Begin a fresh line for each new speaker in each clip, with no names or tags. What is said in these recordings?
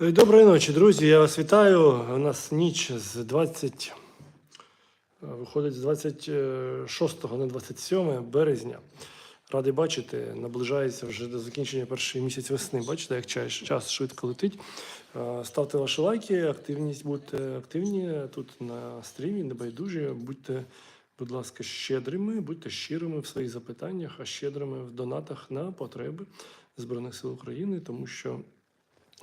Е, Доброї ночі, друзі. Я вас вітаю. У нас ніч з 20, е, виходить з 26 на 27 березня. Радий бачити, наближається вже до закінчення перший місяць весни. Бачите, як час, час швидко летить. Е, Ставте ваші лайки, активність, будьте активні тут на стрімі, небайдужі. Будьте, будь ласка, щедрими, будьте щирими в своїх запитаннях, а щедрими в донатах на потреби Збройних сил України, тому що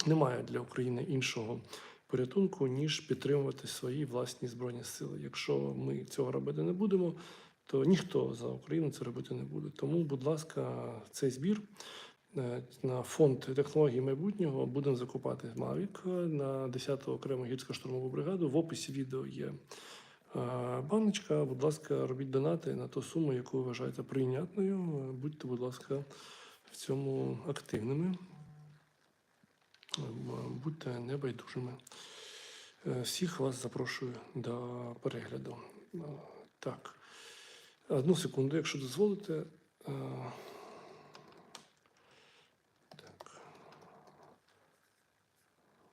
немає для України іншого порятунку, ніж підтримувати свої власні збройні сили. Якщо ми цього робити не будемо, то ніхто за Україну це робити не буде. Тому, будь ласка, цей збір е, на фонд технологій майбутнього будемо закупати Mavic на 10-ту окрему гірсько-штурмову бригаду. В описі відео є е, баночка. Будь ласка, робіть донати на ту суму, яку вважаєте прийнятною. Будьте, будь ласка, в цьому активними. Будьте небайдужими. Е, Всіх вас запрошую до перегляду. Е, Так, одну секунду, якщо дозволите. Е, Так.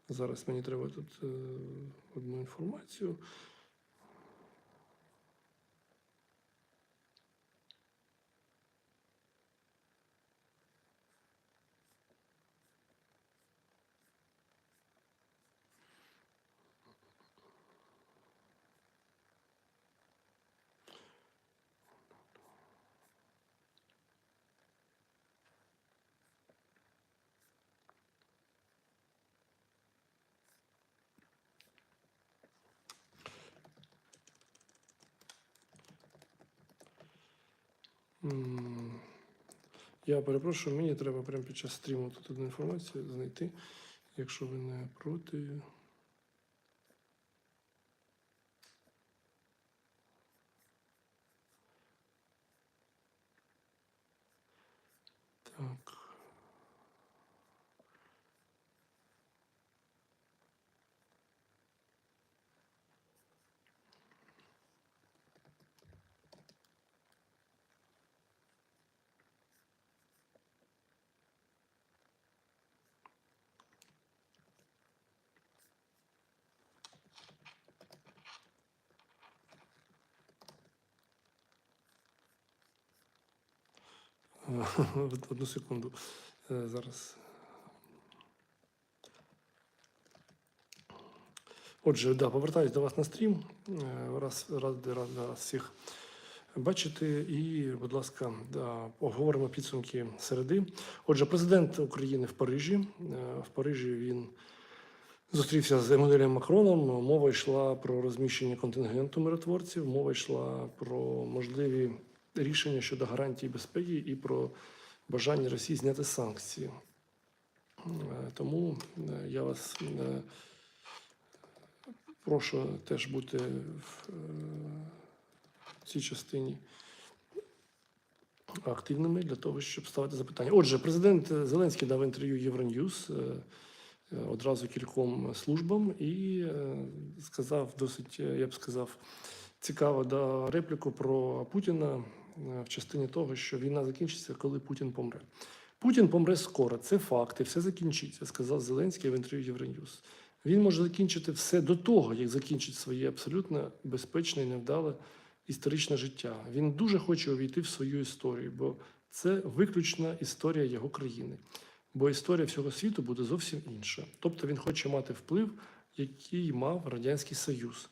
Зараз мені треба тут е, одну інформацію. Я перепрошую, мені треба прямо під час стріму тут одну інформацію знайти, якщо ви не проти. Так. Одну секунду. Е, Зараз. Отже, да, повертаюсь до вас на стрім. Е, Раз, раз, раз всіх бачити. І, будь ласка, да, обговоримо підсумки середи. Отже, президент України в Парижі. Е, В Парижі він зустрівся з Еммануелем Макроном. Мова йшла про розміщення контингенту миротворців, мова йшла про можливі рішення щодо гарантії безпеки і про бажання Росії зняти санкції. Е, Тому е, я вас е, прошу теж бути в цій частині активними для того, щоб ставити запитання. Отже, президент Зеленський дав інтерв'ю Євроньюз одразу кільком службам і сказав досить, я б сказав, цікаво да, репліку про Путіна в частині того, що війна закінчиться, коли Путін помре. Путін помре скоро, це факт, і все закінчиться, сказав Зеленський в інтерв'ю Євроньюз. Він може закінчити все до того, як закінчить своє абсолютно безпечне і невдале історичне життя. Він дуже хоче увійти в свою історію, бо це виключна історія його країни. Бо історія всього світу буде зовсім інша. Тобто він хоче мати вплив, який мав Радянський Союз,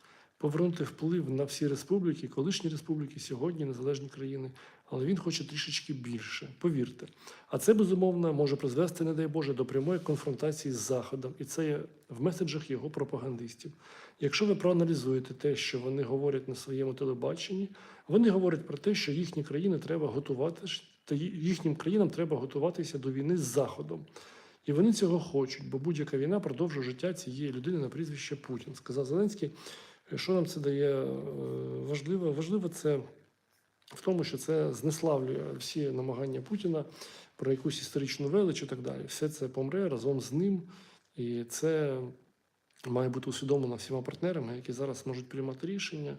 повернути вплив на всі республіки, колишні республіки, сьогодні незалежні країни. Але він хоче трішечки більше, повірте. А це безумовно може призвести, не дай Боже, до прямої конфронтації з Заходом, і це є в меседжах його пропагандистів. Якщо ви проаналізуєте те, що вони говорять на своєму телебаченні, вони говорять про те, що їхні країни треба готувати та їхнім країнам треба готуватися до війни з Заходом. І вони цього хочуть, бо будь-яка війна продовжує життя цієї людини на прізвище Путін. Сказав Зеленський, що нам це дає е, важливо. Важливо це в тому, що це знеславлює всі намагання Путіна про якусь історичну велич і так далі. Все це помре разом з ним, і це має бути усвідомлено всіма партнерами, які зараз можуть приймати рішення,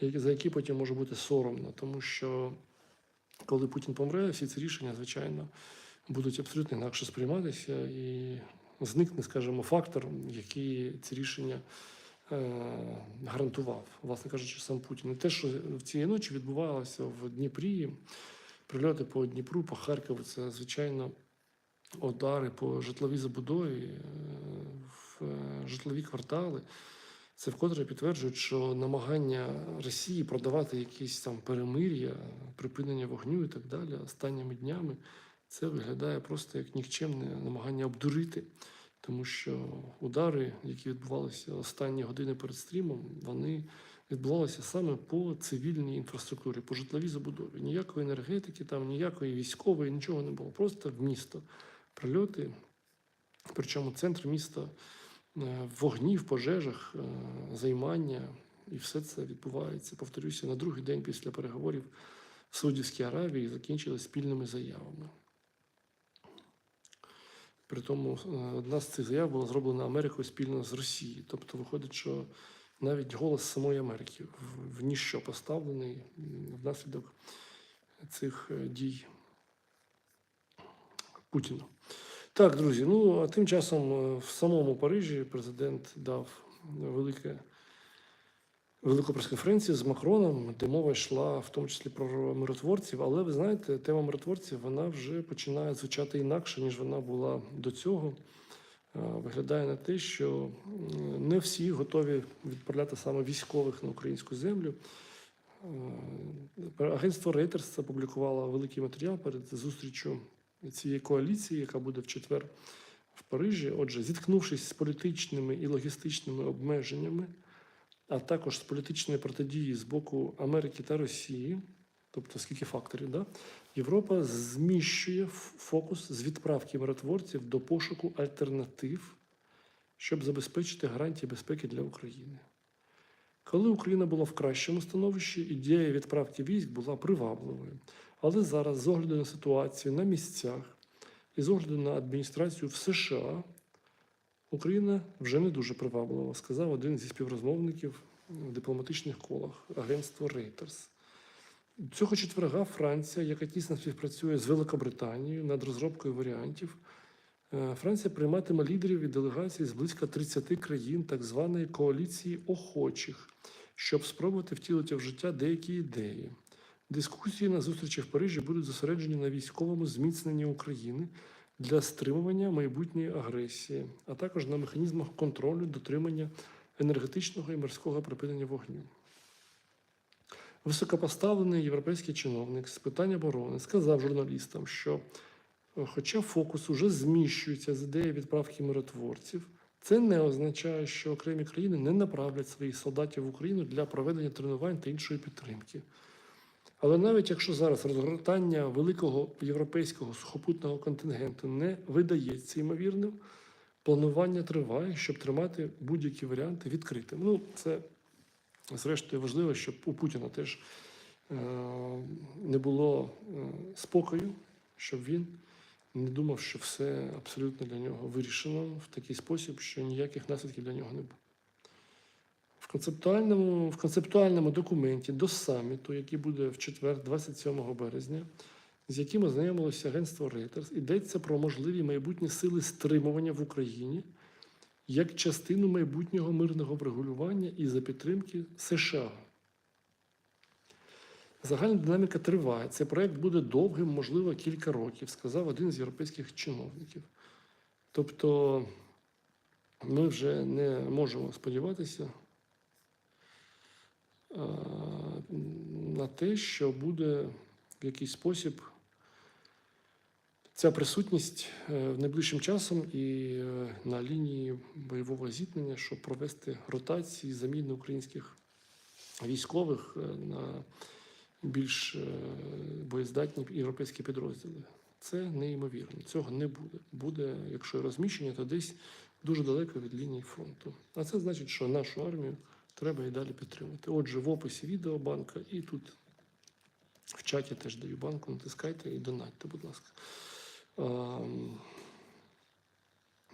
за які потім може бути соромно, тому що коли Путін помре, всі ці рішення, звичайно, будуть абсолютно інакше сприйматися, і зникне, скажімо, фактор, який ці рішення гарантував, власне кажучи, сам Путін. І те, що в цієї ночі відбувалося в Дніпрі, прильоти по Дніпру, по Харкову, це звичайно удари по житловій забудові, е, в е, житлові квартали. Це вкотре підтверджують, що намагання Росії продавати якісь там перемир'я, припинення вогню і так далі останніми днями це виглядає просто як нікчемне намагання обдурити, тому що удари, які відбувалися останні години перед стрімом, вони відбувалися саме по цивільній інфраструктурі, по житловій забудові. Ніякої енергетики, там ніякої військової, нічого не було. Просто в місто прильоти. Причому центр міста е, в вогні, в пожежах, е, займання, і все це відбувається, повторюся, на другий день після переговорів в Саудівській Аравії закінчились спільними заявами. При тому е, одна з цих заяв була зроблена Америкою спільно з Росією. Тобто виходить, що навіть голос самої Америки в, ніщо поставлений внаслідок цих е, дій Путіна. Так, друзі. Ну а тим часом е, в самому Парижі президент дав велике велику прес-конференцію з Макроном, де мова йшла в тому числі про миротворців. Але ви знаєте, тема миротворців вона вже починає звучати інакше, ніж вона була до цього. Е, Виглядає на те, що не всі готові відправляти саме військових на українську землю. Е, Агентство Reuters опублікувало великий матеріал перед зустрічю цієї коаліції, яка буде в четвер в Парижі. Отже, зіткнувшись з політичними і логістичними обмеженнями, а також з політичної протидії з боку Америки та Росії, тобто скільки факторів, да? Європа зміщує фокус з відправки миротворців до пошуку альтернатив, щоб забезпечити гарантії безпеки для України. Коли Україна була в кращому становищі, ідея відправки військ була привабливою. Але зараз, з огляду на ситуацію на місцях і з огляду на адміністрацію в США, Україна вже не дуже приваблива, сказав один зі співрозмовників в дипломатичних колах агентства Reuters. Цього четверга Франція, яка тісно співпрацює з Великобританією над розробкою варіантів, е, Франція прийматиме лідерів і делегацій з близько 30 країн так званої коаліції охочих, щоб спробувати втілити в життя деякі ідеї. Дискусії на зустрічі в Парижі будуть зосереджені на військовому зміцненні України для стримування майбутньої агресії, а також на механізмах контролю дотримання енергетичного і морського припинення вогню. Високопоставлений європейський чиновник з питань оборони сказав журналістам, що, е, хоча фокус уже зміщується з ідеї відправки миротворців, це не означає, що окремі країни не направлять своїх солдатів в Україну для проведення тренувань та іншої підтримки. Але навіть якщо зараз розгортання великого європейського сухопутного контингенту не видається ймовірним, планування триває, щоб тримати будь-які варіанти відкритими. Ну, це зрештою важливо, щоб у Путіна теж е, не було е, спокою, щоб він не думав, що все абсолютно для нього вирішено в такий спосіб, що ніяких наслідків для нього не буде. В концептуальному, в концептуальному документі до саміту, який буде в четвер, 27 березня, з яким ознайомилося агентство Reuters, йдеться про можливі майбутні сили стримування в Україні як частину майбутнього мирного врегулювання і за підтримки США. Загальна динаміка триває. Цей проект буде довгим, можливо, кілька років, сказав один з європейських чиновників. Тобто ми вже не можемо сподіватися на те, що буде в якийсь спосіб ця присутність е, найближчим часом і е, на лінії бойового зіткнення, щоб провести ротації, заміни українських військових е, на більш е, боєздатні європейські підрозділи. Це неймовірно. Цього не буде. Буде, якщо розміщення, то десь дуже далеко від лінії фронту. А це значить, що нашу армію треба і далі підтримувати. Отже, в описі відео банка і тут в чаті теж даю банку, натискайте і донатьте, будь ласка.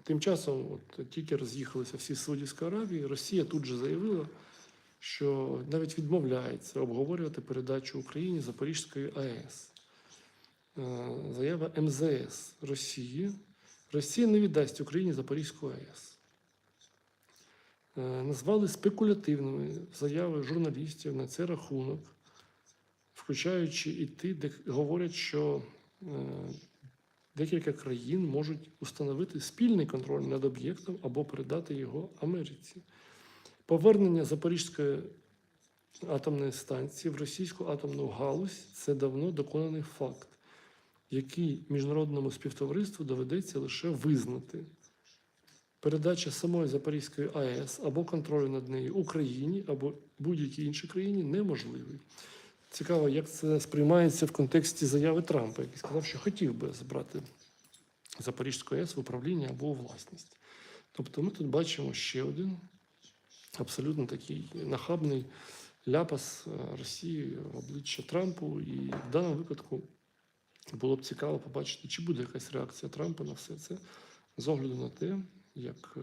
Тим часом, от тільки роз'їхалися всі з Саудівської Аравії, Росія тут же заявила, що навіть відмовляється обговорювати передачу Україні Запорізької АЕС. Заява МЗС Росії Росія не віддасть Україні Запорізьку АЕС. Е, Назвали спекулятивними заяви журналістів на цей рахунок, включаючи і ті, де говорять, що е, декілька країн можуть установити спільний контроль над об'єктом або передати його Америці. Повернення Запорізької атомної станції в російську атомну галузь це давно доконаний факт, який міжнародному співтовариству доведеться лише визнати. Передача самої Запорізької АЕС або контролю над нею Україні або будь-якій іншій країні неможливий. Цікаво, як це сприймається в контексті заяви Трампа, який сказав, що хотів би забрати Запорізьку АЕС в управління або у власність. Тобто ми тут бачимо ще один абсолютно такий нахабний ляпас е, Росії в обличчя Трампу. І в даному випадку було б цікаво побачити, чи буде якась реакція Трампа на все це з огляду на те, як е,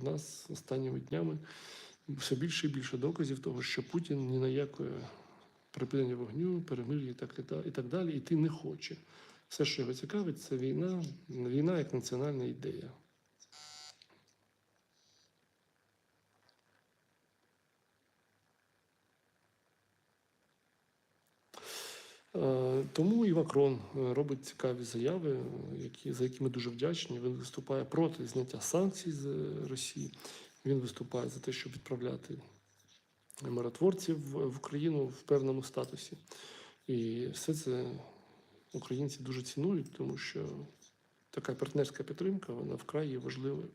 в нас останніми днями все більше і більше доказів того, що Путін ні на якої припинення вогню, перемир'я і так, далі іти не хоче. Все, що його цікавить, це війна, війна як національна ідея. Тому і Макрон е, робить цікаві заяви, е, які, за які ми дуже вдячні. Він виступає проти зняття санкцій з е, Росії. Він виступає за те, щоб відправляти миротворців в в Україну в певному статусі. І все це українці дуже цінують, тому що така партнерська підтримка вона вкрай є важливою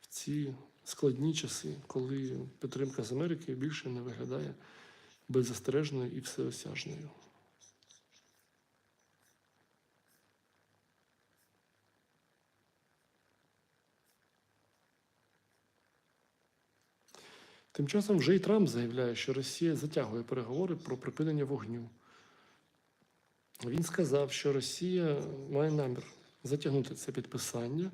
в ці складні часи, коли підтримка з Америки більше не виглядає беззастережною і всеосяжною. Тим часом вже і Трамп заявляє, що Росія затягує переговори про припинення вогню. Він сказав, що Росія має намір затягнути це підписання.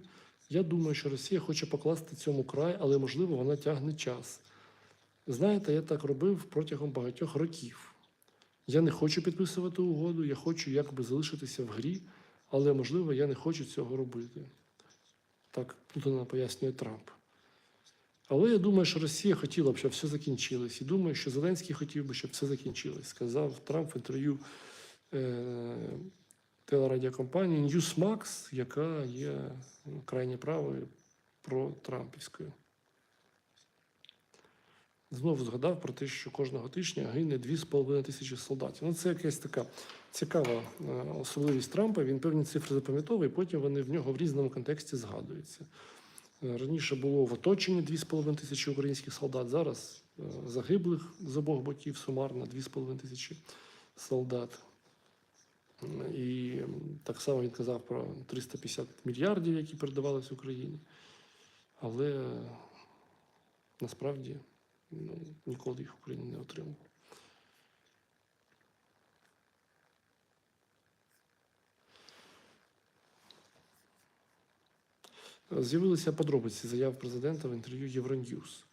Я думаю, що Росія хоче покласти цьому край, але можливо вона тягне час. Знаєте, я так робив протягом багатьох років. Я не хочу підписувати угоду, я хочу якби залишитися в грі, але можливо я не хочу цього робити. Так тут вона пояснює Трамп. Але я думаю, що Росія хотіла б, щоб все закінчилось. І думаю, що Зеленський хотів би, щоб все закінчилось. Сказав Трамп в інтерв'ю е, телерадіокомпанії Newsmax, яка є ну, крайне правою про Трампівською. Знову згадав про те, що кожного тижня гине 2,5 тисячі солдатів. Ну, це якась така цікава е, особливість Трампа. Він певні цифри запам'ятовує, потім вони в нього в різному контексті згадуються. Е, Раніше було в оточенні 2,5 тисячі українських солдат. Зараз е, загиблих з обох боків сумарно 2,5 тисячі солдат. І так само він казав про 350 мільярдів, які передавалися Україні. Але насправді ну, ніколи їх Україна не отримала. З'явилися подробиці заяв президента в інтерв'ю Євроньюз.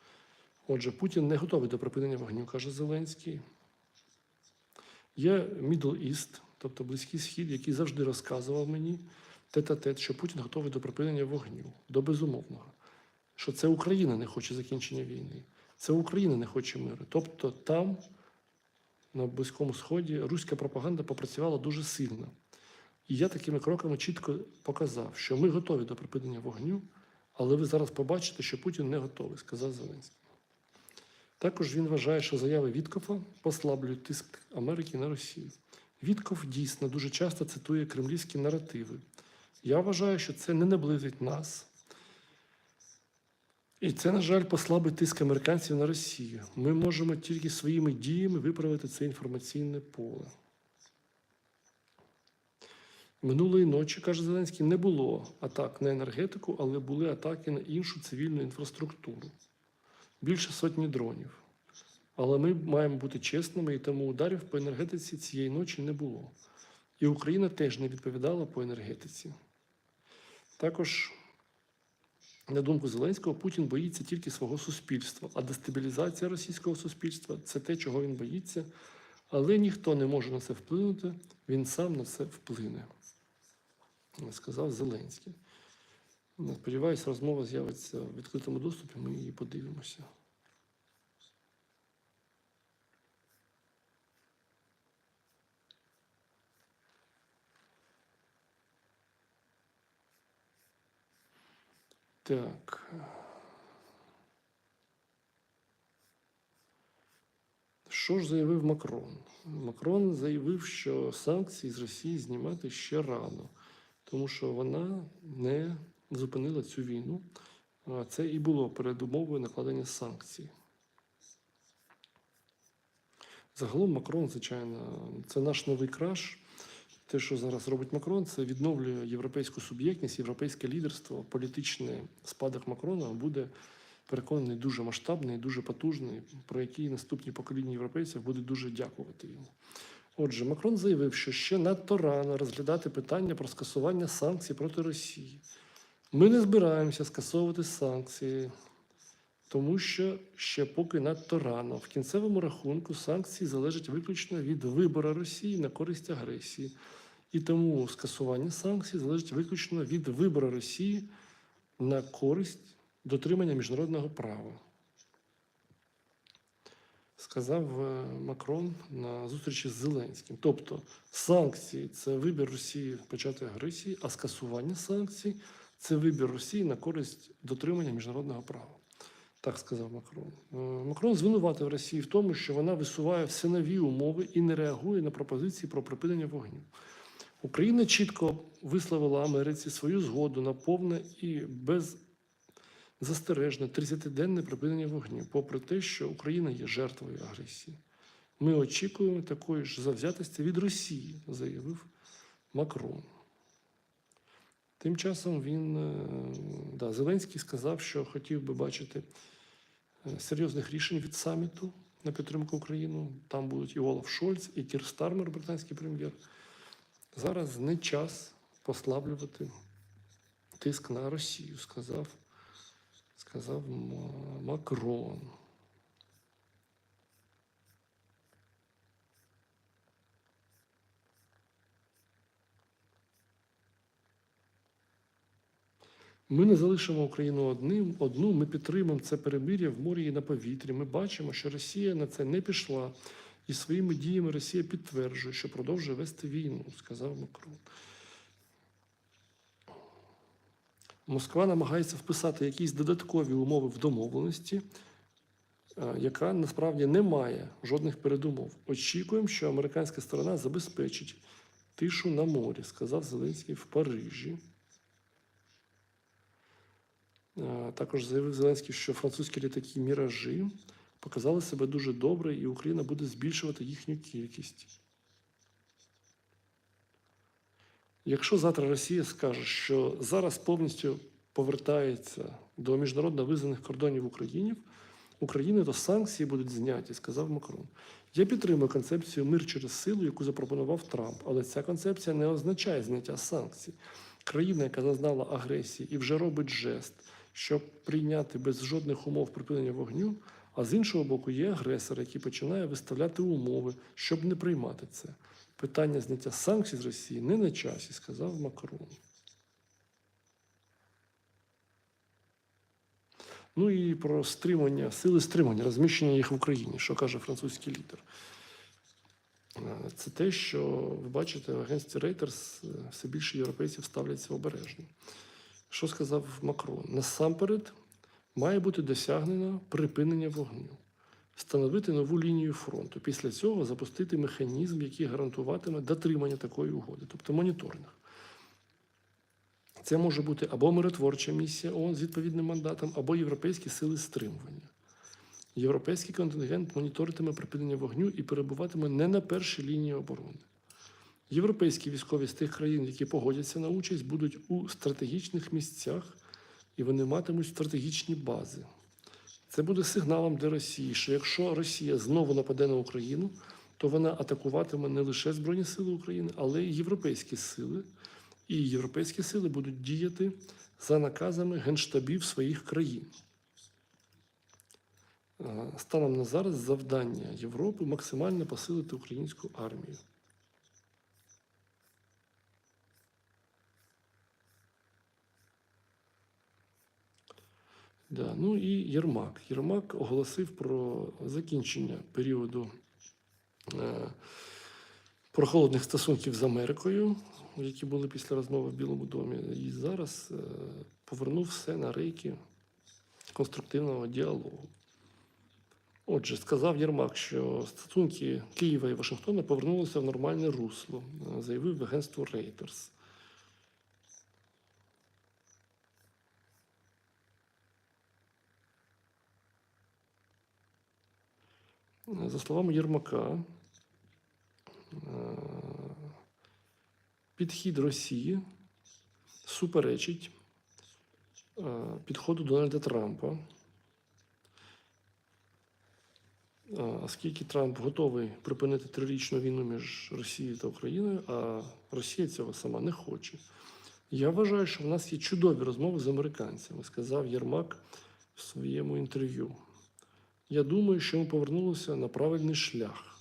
Отже, Путін не готовий до припинення вогню, каже Зеленський. Є Middle East, тобто Близький Схід, який завжди розказував мені тет-а-тет, що Путін готовий до припинення вогню, до безумовного. Що це Україна не хоче закінчення війни, це Україна не хоче миру. Тобто там, на Близькому Сході, руська пропаганда попрацювала дуже сильно. І я такими кроками чітко показав, що ми готові до припинення вогню, але ви зараз побачите, що Путін не готовий, сказав Зеленський. Також він вважає, що заяви Віткофа послаблюють тиск Америки на Росію. Вітков дійсно дуже часто цитує кремлівські наративи. Я вважаю, що це не наблизить нас. І це, на жаль, послабить тиск американців на Росію. Ми можемо тільки своїми діями виправити це інформаційне поле. Минулої ночі, каже Зеленський, не було атак на енергетику, але були атаки на іншу цивільну інфраструктуру. Більше сотні дронів. Але ми маємо бути чесними, і тому ударів по енергетиці цієї ночі не було. І Україна теж не відповідала по енергетиці. Також, на думку Зеленського, Путін боїться тільки свого суспільства, а дестабілізація російського суспільства це те, чого він боїться. Але ніхто не може на це вплинути, він сам на це вплине, сказав Зеленський. Ну, Сподіваюсь, розмова з'явиться в відкритому доступі, ми її подивимося. Так. Що ж заявив Макрон? Макрон заявив, що санкції з Росії знімати ще рано, тому що вона не зупинила цю війну. Це і було передумовою накладення санкцій. Загалом Макрон, звичайно, це наш новий краш. Те, що зараз робить Макрон, це відновлює європейську суб'єктність, європейське лідерство. Політичний спадок Макрона буде переконаний дуже масштабний, дуже потужний, про який наступні покоління європейців будуть дуже дякувати йому. Отже, Макрон заявив, що ще надто рано розглядати питання про скасування санкцій проти Росії. Ми не збираємося скасовувати санкції, тому що ще поки надто рано. В кінцевому рахунку санкції залежать виключно від вибору Росії на користь агресії. І тому скасування санкцій залежить виключно від вибору Росії на користь дотримання міжнародного права. Сказав е, Макрон на зустрічі з Зеленським. Тобто санкції це вибір Росії почати агресії, а скасування санкцій це вибір Росії на користь дотримання міжнародного права. Так сказав Макрон. Е, Макрон звинуватив Росію в тому, що вона висуває все нові умови і не реагує на пропозиції про припинення вогню. Україна чітко висловила Америці свою згоду на повне і беззастережне 30-денне припинення вогню, попри те, що Україна є жертвою агресії. Ми очікуємо такої ж завзятості від Росії, заявив Макрон. Тим часом він е, да, Зеленський сказав, що хотів би бачити е, серйозних рішень від саміту на підтримку України. Там будуть і Олаф Шольц, і Кір Стармер, британський прем'єр. Зараз не час послаблювати тиск на Росію, сказав, сказав Макрон. Ми не залишимо Україну одним, одну. Ми підтримуємо це перемир'я в морі і на повітрі. Ми бачимо, що Росія на це не пішла, і своїми діями Росія підтверджує, що продовжує вести війну, сказав Макрон. Москва намагається вписати якісь додаткові умови в домовленості, е, яка насправді не має жодних передумов. Очікуємо, що американська сторона забезпечить тишу на морі, сказав Зеленський в Парижі. Е, Також заявив Зеленський, що французькі літаки міражі показали себе дуже добре, і Україна буде збільшувати їхню кількість. Якщо завтра Росія скаже, що зараз повністю повертається до міжнародно визнаних кордонів України, України, то санкції будуть зняті, сказав Макрон. Я підтримую концепцію мир через силу, яку запропонував Трамп, але ця концепція не означає зняття санкцій. Країна, яка зазнала агресії і вже робить жест, щоб прийняти без жодних умов припинення вогню, а з іншого боку, є агресор, який починає виставляти умови, щоб не приймати це. Питання зняття санкцій з Росії не на часі, сказав Макрон. Ну і про стримання, сили стримання, розміщення їх в Україні, що каже французький лідер. Е, Це те, що ви бачите, в агентстві Reuters е, все більше європейців ставляться обережно. Що сказав Макрон? Насамперед має бути досягнено припинення вогню, встановити нову лінію фронту. Після цього запустити механізм, який гарантуватиме дотримання такої угоди, тобто моніторинг. Це може бути або миротворча місія ООН з відповідним мандатом, або європейські сили стримування. Європейський контингент моніторитиме припинення вогню і перебуватиме не на першій лінії оборони. Європейські військові з тих країн, які погодяться на участь, будуть у стратегічних місцях і вони матимуть стратегічні бази. Це буде сигналом для Росії, що якщо Росія знову нападе на Україну, то вона атакуватиме не лише Збройні Сили України, але й європейські сили. І європейські сили будуть діяти за наказами генштабів своїх країн. Е, Станом на зараз завдання Європи максимально посилити українську армію. Да. Ну і Єрмак. Єрмак оголосив про закінчення періоду е, прохолодних стосунків з Америкою, які були після розмови в Білому домі. І зараз е, повернув все на рейки конструктивного діалогу. Отже, сказав Єрмак, що стосунки Києва і Вашингтона повернулися в нормальне русло, е, заявив агентство Reuters. За словами Єрмака, е, підхід Росії суперечить е, підходу Дональда Трампа. Е, Оскільки Трамп готовий припинити трирічну війну між Росією та Україною, а Росія цього сама не хоче. Я вважаю, що в нас є чудові розмови з американцями, сказав Єрмак в своєму інтерв'ю. Я думаю, що ми повернулися на правильний шлях.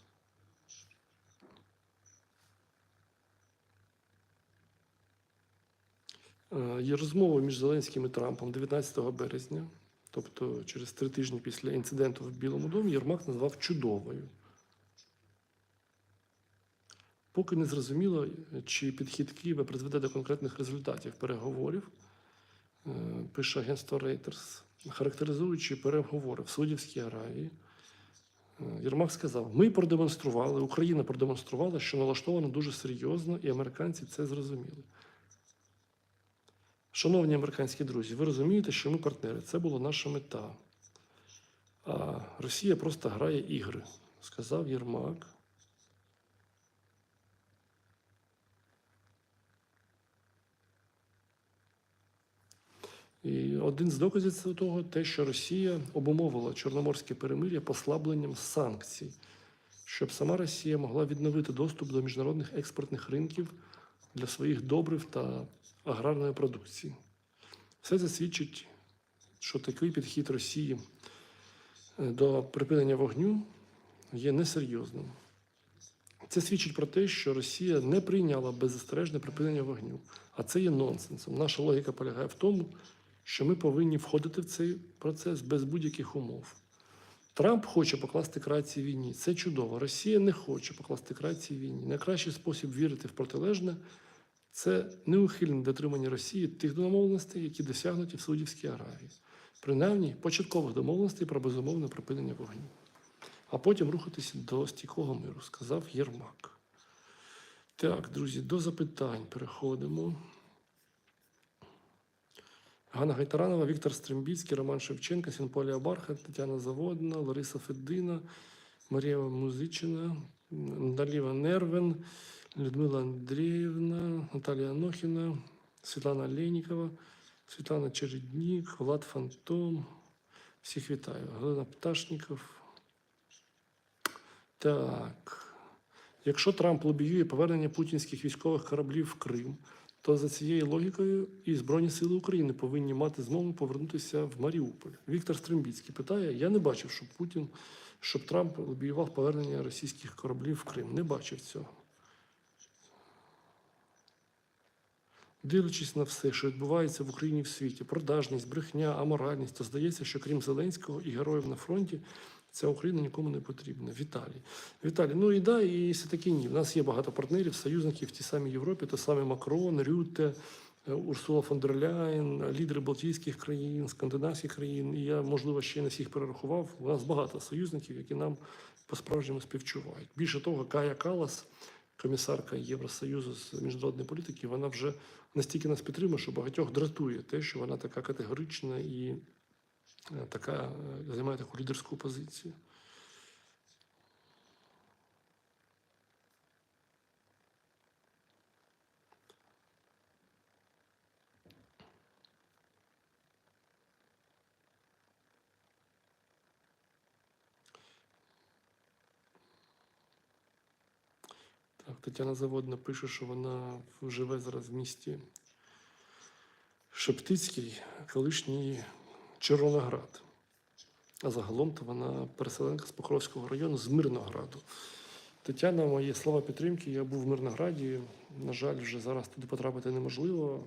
Е, Є розмова між Зеленським і Трампом 19 березня, тобто через три тижні після інциденту в Білому домі, Єрмак назвав чудовою. Поки не зрозуміло, чи підхід Києва призведе до конкретних результатів переговорів, е, пише агентство Reuters, характеризуючи переговори в Саудівській Аравії. е, Єрмак сказав: ми продемонстрували, Україна продемонструвала, що налаштована дуже серйозно, і американці це зрозуміли. Шановні американські друзі, ви розумієте, що ми партнери. Це була наша мета. А Росія просто грає ігри, сказав Єрмак. І один з доказів того те, що Росія обумовила Чорноморське перемир'я послабленням санкцій, щоб сама Росія могла відновити доступ до міжнародних експортних ринків для своїх добрив та аграрної продукції. Все це свідчить, що такий підхід Росії е, до припинення вогню є несерйозним. Це свідчить про те, що Росія не прийняла беззастережне припинення вогню. А це є нонсенсом. Наша логіка полягає в тому, що ми повинні входити в цей процес без будь-яких умов. Трамп хоче покласти край цій війні. Це чудово. Росія не хоче покласти край цій війні. Найкращий спосіб вірити в протилежне це неухильне дотримання Росії тих домовленостей, які досягнуті в Саудівській Аравії. Принаймні початкових домовленостей про безумовне припинення вогню. А потім рухатися до стійкого миру, сказав Єрмак. Так, друзі, до запитань переходимо. Ганна Гайтаранова, Віктор Стрембіцький, Роман Шевченко, Сінполія Бархат, Тетяна Заводна, Лариса Федина, Марія Музичина, Даліва Нервен, Людмила Андріївна, Наталія Анохіна, Світлана Ленікова, Світлана Череднік, Влад Фантом. Всіх вітаю. Галина Пташніков. Так. Якщо Трамп лобіює повернення путінських військових кораблів в Крим, то за цією логікою і Збройні Сили України повинні мати змогу повернутися в Маріуполь. Віктор Стрембіцький питає: я не бачив, щоб Путін, щоб Трамп лобіював повернення російських кораблів в Крим. Не бачив цього. Дивлячись на все, що відбувається в Україні в світі, продажність, брехня, аморальність, то здається, що крім Зеленського і героїв на фронті, ця Україна нікому не потрібна. Віталій. Віталій, ну і да, і все таки ні. У нас є багато партнерів, союзників в тій самій Європі, то саме Макрон, Рюте, е, Урсула фон дер Ляєн, лідери Балтійських країн, скандинавських країн. І я, можливо, ще не всіх перерахував. У нас багато союзників, які нам по-справжньому співчувають. Більше того, Кая Калас, комісарка Євросоюзу з міжнародної політики, вона вже настільки нас підтримує, що багатьох дратує те, що вона така категорична і така е, займає таку лідерську позицію. Так, Тетяна Заводна пише, що вона живе зараз в місті Шептицький, колишній Червоноград. А загалом то вона переселенка з Покровського району з Мирнограду. Тетяна, мої слова підтримки. Я був в Мирнограді. На жаль, вже зараз туди потрапити неможливо.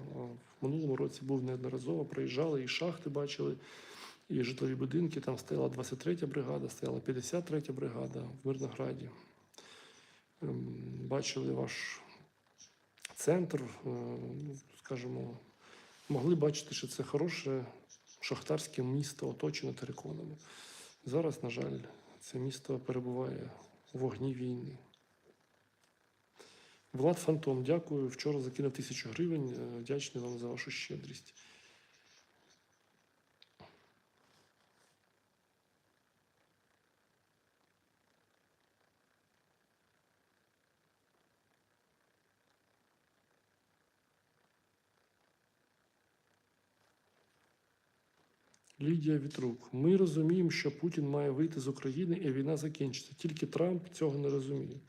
В минулому році був неодноразово, приїжджали і шахти бачили, і житлові будинки. Там стояла 23 бригада, стояла 53 бригада в Мирнограді. Ем, Бачили ваш центр, е, скажімо, могли бачити, що це хороше шахтарське місто, оточене териконами. Зараз, на жаль, це місто перебуває у вогні війни. Влад Фантом, дякую. Вчора закинув тисячу гривень. Е, Вдячний вам за вашу щедрість. Лідія Вітрук. Ми розуміємо, що Путін має вийти з України і війна закінчиться. Тільки Трамп цього не розуміє.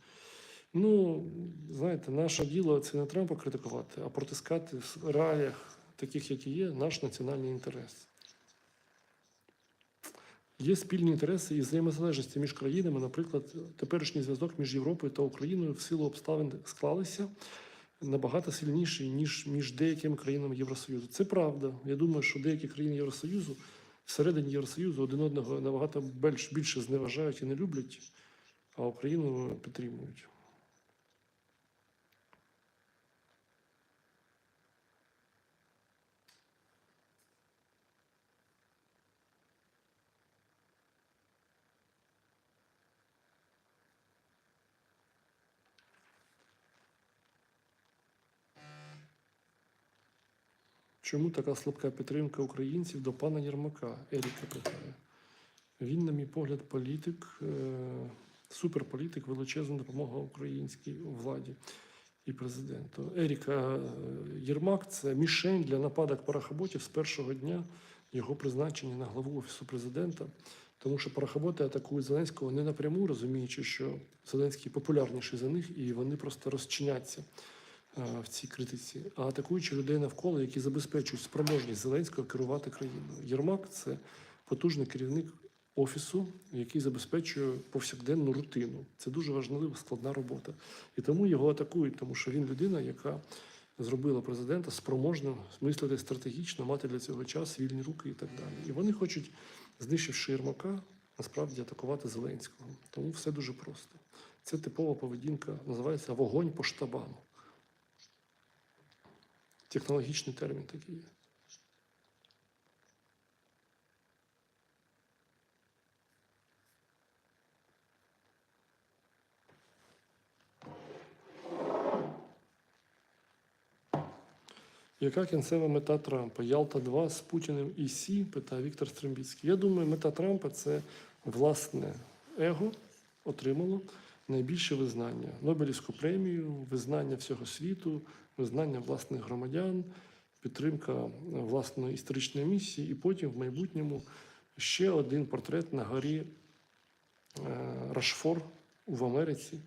Ну, знаєте, наше діло це не Трампа критикувати, а протискати в реаліях, таких, які є, наш національний інтерес. Є спільні інтереси і взаємозалежності між країнами. Наприклад, теперішній зв'язок між Європою та Україною в силу обставин склалися набагато сильніший, ніж між деякими країнами Євросоюзу. Це правда. Я думаю, що деякі країни Євросоюзу всередині Євросоюзу один одного набагато більш, більше зневажають і не люблять, а Україну підтримують. Чому така слабка підтримка українців до пана Єрмака? Еріка питає. Він, на мій погляд, політик, е, суперполітик, величезна допомога українській владі і президенту. Еріка е, Єрмак це мішень для нападок парахоботів з першого дня його призначення на главу офісу президента. Тому що парахоботи атакують Зеленського не напряму, розуміючи, що Зеленський популярніший за них, і вони просто розчиняться в цій критиці, а атакуючи людей навколо, які забезпечують спроможність Зеленського керувати країною. Єрмак це потужний керівник офісу, який забезпечує повсякденну рутину. Це дуже важлива складна робота. І тому його атакують, тому що він людина, яка зробила президента спроможним мислити стратегічно, мати для цього час, вільні руки і так далі. І вони хочуть, знищивши Єрмака, насправді атакувати Зеленського. Тому все дуже просто. Це типова поведінка, називається вогонь по штабам. Технологічний термін такий є. Яка кінцева мета Трампа? Ялта 2 з Путіним і Сі, питає Віктор Стрембіцький. Я думаю, мета Трампа це власне его отримало найбільше визнання. Нобелівську премію, визнання всього світу, визнання власних громадян, підтримка власної історичної місії, і потім в майбутньому ще один портрет на горі е, Рашфор в Америці,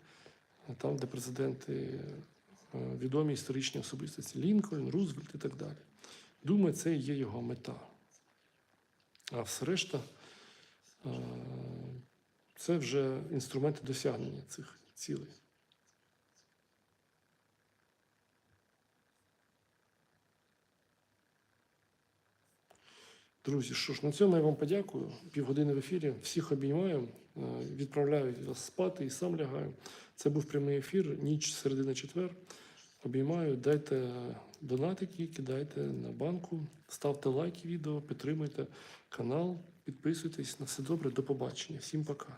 там, де президенти е, відомі історичні особистості Лінкольн, Рузвельт і так далі. Думаю, це є його мета. А все решта е, це вже інструменти досягнення цих цілей. Друзі, що ж, на цьому я вам подякую. Півгодини в ефірі. Всіх обіймаю, е, відправляю вас спати і сам лягаю. Це був прямий ефір, ніч середина четвер. Обіймаю, дайте донатики, кидайте на банку, ставте лайки відео, підтримуйте канал, підписуйтесь. На все добре, до побачення. Всім пока.